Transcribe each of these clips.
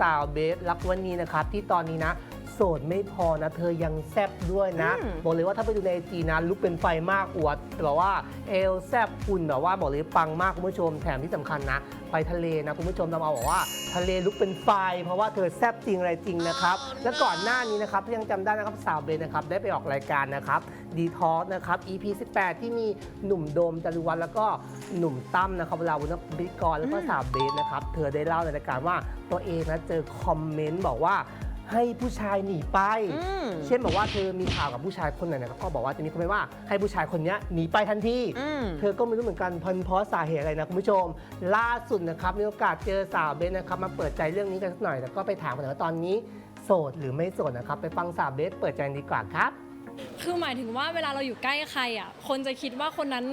สาวเบสลักวันนี้นะครับ ที่ตอนนี้นะ สดไม่พอนะ เธอยังแซบด้วยนะ อืม บอกเลยว่าถ้าไปดูในไอจีนะลุกเป็นไฟมากอวดแบบว่าเอลแซบคุณแบบว่าบอกเลยปังมากคุณผู้ชมแถมที่สำคัญนะ ไปทะเลนะคุณผู้ชมเราเอาบอกว่า ทะเลลุกเป็นไฟ เพราะว่าเธอแซบจริงอะไรจริงนะครับ และก่อนหน้านี้นะครับที่ยังจำได้นะครับสาวเบสนะครับได้ไปออกรายการนะครับดีทอสนะครับ EP 18 ที่มีหนุ่มโดมจารุวัฒน์แล้วก็หนุ่มตั้มนะครับเวลาวุฒิพิธีกรแล้วก็สาวเบสนะครับเธอได้เล่าในรายการว่าตัวเองนะเจอคอมเมนต์บอกว่า ให้ผู้ชายหนีไป อืมเช่นบอกว่าเธอมีข่าวกับผู้ชายคนไหนนะครับก็บอกว่าจะมีคอมเมนต์ว่าให้ผู้ชายคนเนี้ยหนีไปทันทีอืม เธอก็ไม่รู้เหมือนกันพันเพราะสาเหตุอะไรนะคุณผู้ชม ล่าสุดนะครับมีโอกาสเจอสาวเบสนะครับมาเปิดใจเรื่องนี้กันสักหน่อยแล้วก็ไปถามกันหน่อยว่าตอนนี้โสดหรือไม่โสดนะครับไปฟังสาวเบสเปิดใจดีกว่าครับ คือหมายถึงว่าเวลาเราอยู่ใกล้ใครอะ คนจะคิดว่าคนนั้น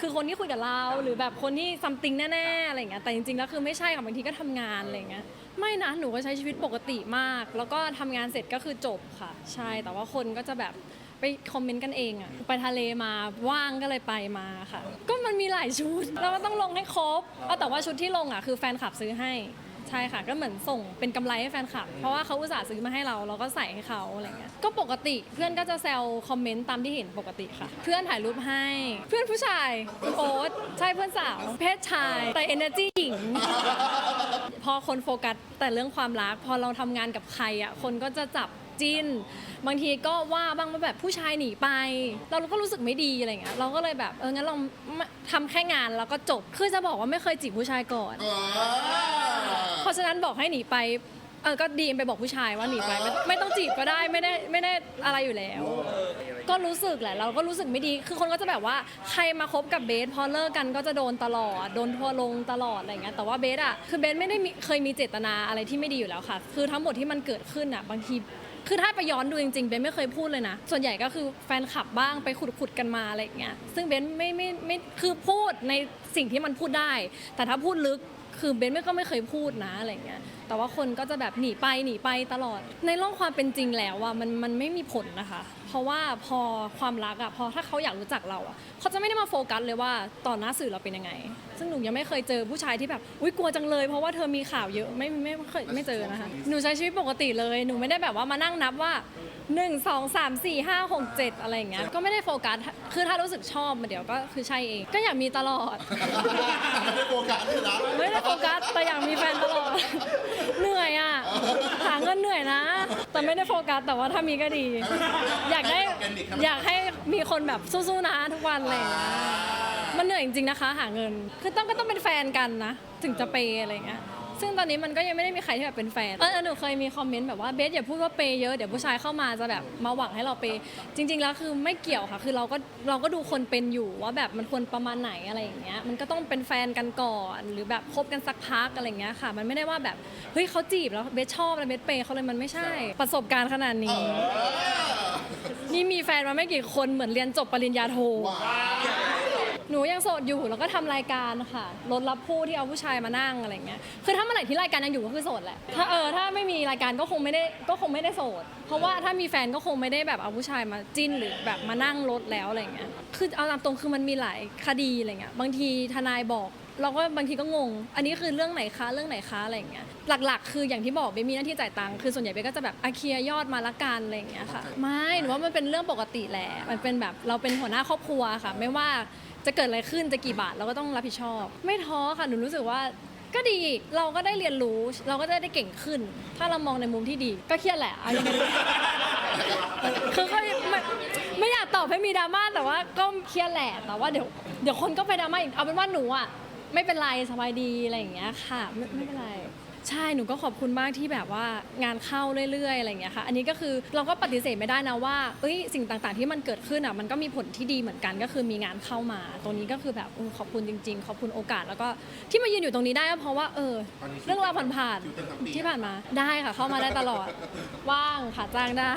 คือคนที่คุยกับเราหรือแบบคนที่ซัมติงแน่ๆอะไรเงี้ยแต่จริงๆแล้วคือไม่ใช่ค่ะบางทีก็ทำงานอะไรเงี้ยไม่นะหนูก็ใช้ชีวิตปกติมาก แล้วก็ทำงานเสร็จก็คือจบค่ะ ใช่แต่ว่าคนก็จะแบบไปคอมเมนต์กันเองอะไปทะเลมาว่างก็เลยไปมาค่ะ ก็มันมีหลายชุดแล้วมันต้องลงให้ครบเอาแต่ว่าชุดที่ลงอะคือแฟนคลับซื้อให้ ใช่ค่ะก็เหมือนส่งเป็นกำไรให้แฟนคลับ เพราะว่าเขาอุตส่าห์ซื้อมาให้เราเราก็ใส่ให้เขาอะไรเงี้ยก็ปกติเพื่อนก็จะแซวคอมเมนต์ตามที่เห็นปกติค่ะ เพื่อนถ่ายรูปให้ เพื่อนผู้ชายคุณโอ๊ตใช่เพื่อนสาวเพศชาย แต่ energy หญิง พอคนโฟกัสแต่เรื่องความรัก พอเราทำงานกับใครอะคนก็จะจับจิ้น บางทีก็ว่าบ้างว่าแบบผู้ชายหนีไป เราก็รู้สึกไม่ดีอะไรเงี้ยเราก็เลยแบบเอองั้นเราทำแค่งานแล้วก็จบคือจะบอกว่าไม่เคยจีบผู้ชายก่อนเพ ราะฉะนั้นบอกให้หนีไปเออก็ดีมไปบอกผู้ชายว่าหนีไปไม่ไม่ต้องจีบก็ได้ไม่ได้ไม่ได้อะไรอยู่แล้ว ก็รู้สึกแหละเราก็รู้สึกไม่ดี คือคนก็จะแบบว่าใครมาคบกับเบสพอเลิกกันก็จะโดนตลอดโดนทัวร์ลงตลอดอะไรเงี้ยแต่ว่าเบสอะคือเบสไม่ได้มีเคยมีเจตนาอะไรที่ไม่ดีอยู่แล้วค่ะ คือทั้งหมดที่มันเกิดขึ้นอะบางทีคือถ้าไปย้อนดูจริงๆเบนไม่เคยพูดเลยนะ ส่วนใหญ่ก็คือแฟนคลับบ้างไปขุดๆกันมาอะไรอย่างเงี้ยซึ่งเบนไม่ไม่ไม่คือพูดในสิ่งที่มันพูดได้ แต่ถ้าพูดลึก คือเบนไม่ก็ไม่เคยพูดนะอะไรเงี้ย แต่ว่าคนก็จะแบบหนีไปหนีไปตลอด ในโลกความเป็นจริงแล้วอะมันมันไม่มีผลนะคะ เพราะว่าพอความรักอะพอถ้าเขาอยากรู้จักเราอะเขาจะไม่ได้มาโฟกัสเลยว่าต่อหน้าสื่อเราเป็นยังไง ซึ่งหนูยังไม่เคยเจอผู้ชายที่แบบอุ้ยกลัวจังเลย เพราะว่าเธอมีข่าวเยอะไม่ไม่เคยไม่เจอนะคะ หนูใช้ชีวิตปกติเลย หนูไม่ได้แบบว่ามานั่งนับว่า 1 2 3 4 5 6 7 อะไรอย่างเงี้ยก็ไม่ได้โฟกัสคือถ้ารู้สึกชอบมันเดี๋ยวก็คือใช่เอง ก็อยากมีตลอด ไม่ได้โฟกัสเลยนะไม่ได้โฟกัสแต่อยากมีแฟนตลอด เหนื่อยอะหาเงินเหนื่อยนะ แต่ไม่ได้โฟกัสแต่ว่าถ้ามีก็ดี อยากได้อยากให้มีคนแบบสู้ๆนะทุกวันอะไรอย่างเงี้ยมันเหนื่อยจริงๆนะคะ หาเงิน คือต้องก็ต้องเป็นแฟนกันนะ ถึงจะเปย์อะไรอย่างเงี้ย ซึ่งตอนนี้มันก็ยังไม่ได้มีใครที่แบบเป็นแฟนเออหนูเคยมีคอมเมนต์แบบว่าเบสอย่าพูดว่าเปย์เยอะเดี๋ยวผู้ชายเข้ามาจะแบบมาหวังให้เราเปย์จริง ๆ แล้วคือไม่เกี่ยวค่ะ คือเราก็เราก็ดูคนเป็นอยู่ว่าแบบมันควรประมาณไหนอะไรอย่างเงี้ยมันก็ต้องเป็นแฟนกันก่อน หรือแบบคบกันสักพักอะไรอย่างเงี้ยค่ะ มันไม่ได้ว่าแบบเฮ้ยเขาจีบแล้วเบสชอบแล้วเบสเปย์เขาเลยมันไม่ใช่ ประสบการณ์ขนาดนี้ นี่มีแฟนมาไม่กี่คนเหมือนเรียนจบปริญญาโท หนูยังโสดอยู่แล้วก็ทำรายการค่ะรถรับผู้ที่เอาผู้ชายมานั่งอะไรเงี้ยคือถ้าเมื่อไหร่ที่รายการยังอยู่ก็คือโสดแหละถ้าเออถ้าไม่มีรายการก็คงไม่ได้ก็คงไม่ได้โสด เพราะว่าถ้ามีแฟนก็คงไม่ได้แบบเอาผู้ชายมาจิ้นหรือแบบมานั่งรถแล้วอะไรเงี้ยคือเอาตามตรงคือมันมีหลายคดีอะไรเงี้ยบางทีทนายบอกเราก็บางทีก็งง อันนี้คือเรื่องไหนคะ เรื่องไหนคะอะไรอย่างเงี้ย หลักๆ คืออย่างที่บอกเบมีหน้าที่จ่ายตังค์ คือส่วนใหญ่เบก็จะแบบอาเคียยอดมาละกันอะไรอย่างเงี้ยค่ะ ไม่ หนูว่ามันเป็นเรื่องปกติแหละ มันเป็นแบบเราเป็นหัวหน้าครอบครัวค่ะ ไม่ว่า จะเกิดอะไรขึ้นจะกี่บาทเราก็ต้องรับผิดชอบ ไม่ท้อค่ะหนูรู้สึกว่าก็ดีเราก็ได้เรียนรู้เราก็จะได้เก่งขึ้น ถ้าเรามองในมุมที่ดีก็เครียดแหละเอายังไงดีคือก็ไม่ไม่อยากตอบให้มีดราม่าแต่ว่าก็เครียดแหละแต่ว่าเดี๋ยวเดี๋ยวคนก็ไปดราม่าอีกเอาเป็นว่าหนูอะไม่เป็นไรสบายดีอะไรอย่างเงี้ยค่ะไม่ไม่เป็นไร ใช่หนูก็ขอบคุณมากที่แบบว่างานเข้าเรื่อยๆอะไรอย่างเงี้ยค่ะ อันนี้ก็คือเราก็ปฏิเสธไม่ได้นะว่าเอ้ยสิ่งต่างๆที่มันเกิดขึ้นอะมันก็มีผลที่ดีเหมือนกันก็คือมีงานเข้ามา ตรงนี้ก็คือแบบเออขอบคุณจริง ๆ ขอบคุณโอกาสแล้วก็ที่มายืนอยู่ตรงนี้ได้ก็เพราะว่าเออเรื่องราวผ่านๆที่ผ่านมาได้ค่ะเข้ามาได้ตลอด ว่างค่ะจ้างได้